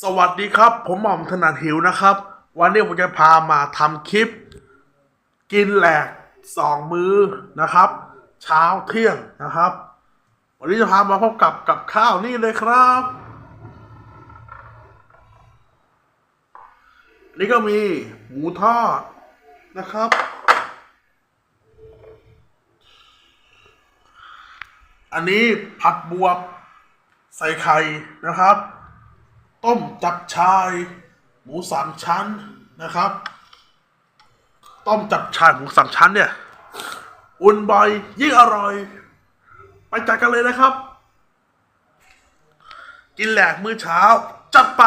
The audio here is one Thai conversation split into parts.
สวัสดีครับ ผมหม่อมถนัดหิวนะครับ วันนี้ผมจะพามาทำคลิป กินแหลกสองมื้อนะครับ เช้าเที่ยงนะครับ วันนี้จะพามาพบกับกับข้าวนี่เลยครับ นี่ก็มีหมูทอดนะครับ อันนี้ผัดบวบใส่ไข่นะครับ ต้มจับชาย หมูสามชั้นนะครับ ต้มจับชายหมูสามชั้นเนี่ย อุ่นบ่อยยิ่งอร่อย ไปจัดกันเลยนะครับ กินแหลกมื้อเช้า จัดไป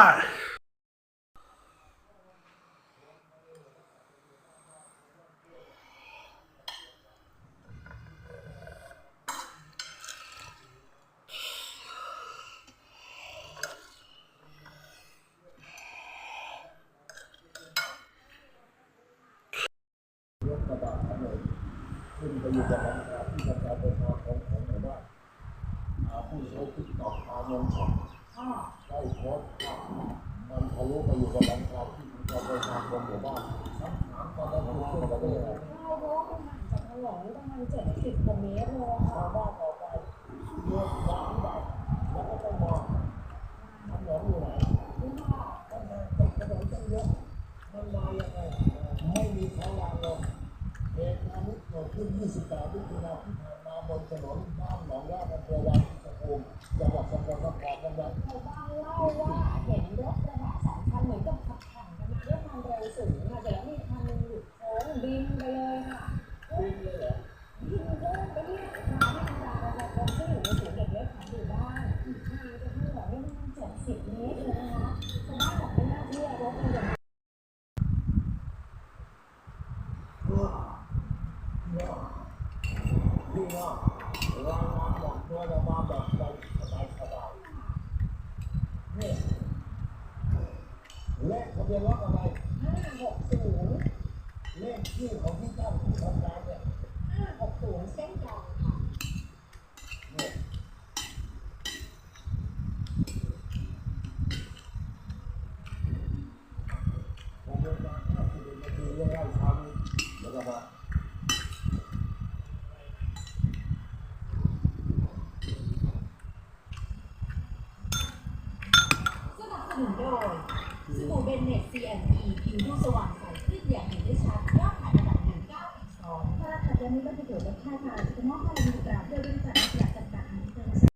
ขึ้นไปอยู่กับหลังคาที่ทำการเดินทางของของหมู่บ้านอ่าผู้ใช้ทิกตอกอานนท์ช็อปได้โพสต์ภามันทะลุไปอยู่กับหลังคาที่ทำการเดินทางของหมู่บ้านคำถามตอนนั้นคือขึ้นมาได้ยังไงใช่เพราะว่ามันห่างจากถนนประมาณเจ็ดสิบกว่าเมตรเลยค่ะบ้านต่อไปเลือกยางที่แบบแล้วก็ต้องมองถนนอยู่ไหน นี่ค่ะ มันมาตกถนนกันเยอะมันมายังไงไม่มีทางรางลงเหตุการณ์นี้เกิด ขึ้น 28มิถุนายนที่ผ่านมาบนถนนบ้านหนองย่าอำเภอวารินภูมิจังหวัดสกลนครนะครับชาวบ้านเล่าว่าเห็นรถก พี่น้องรายงานจากตัวเรามาแบบสบายสบายนี่เลขทะเบียนรถอะไรห้าหกศูนย์เลขชื่ของที่ตั้งที่ทำการเนี่ยห้าหกศูนย์เส้นกลางค่ะนี่เดินมาห้าสิบเอ็ดนาทียังไล่ทำแล้วก็มา สนับสนุนโด ยสบู่เบนเนต CME ผิวดูสว่างใสขึ้นอย่างเห็นได้ชัดยอดขายระดับหนึ่งเก้าอีกสองถ้าราคาจะมีบรรจุลดค่าทางจะมอบให้มีตราเพื่อเรื่องการประหยัด